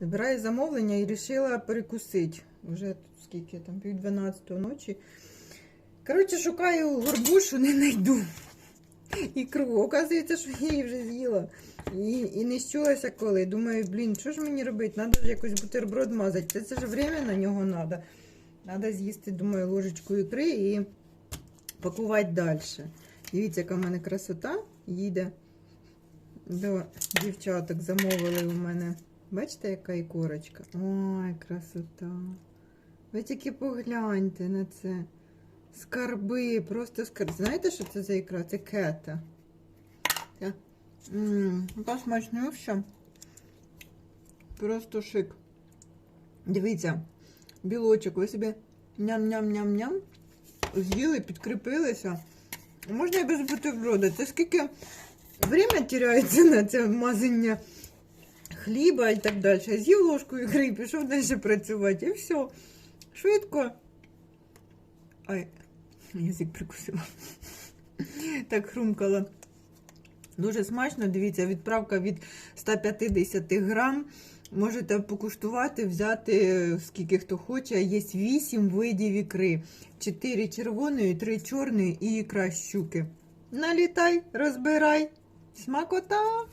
Збираю замовлення і вирішила перекусити. Вже тут скільки там, пів 12 ночі. Коротше, шукаю горбушу, не знайду. Ікру. Оказується, що я її вже з'їла. І, і не щулася коли. Думаю, блін, що ж мені робити? Треба ж якось бутерброд мазати. Це, це ж время на нього треба. Треба з'їсти, думаю, ложечку ікри і пакувати далі. Дивіться, яка в мене красота їде до дівчаток. Замовили у мене. Бачите, яка ікорочка? Ой, красота. Ви тільки погляньте на це. Скарби, просто скарби. Знаєте, що це за ікра? Це кета. Яка смачнюща. Просто шик. Дивіться, білочок, ви собі ням-ням-ням-ням. З'їли, підкріпилися. Можна і без бутерброда. Це скільки время теряється на це мазання хліба і так далі. З'їв ложку ікри і пішов далі працювати. І все. Швидко. Ай, язик прикусила. Так хрумкала. Дуже смачно, дивіться, відправка від 150 грам. Можете покуштувати, взяти скільки хто хоче. Є 8 видів ікри. 4 червоної, 3 чорної і ікра щуки. Налітай, розбирай. Смакота!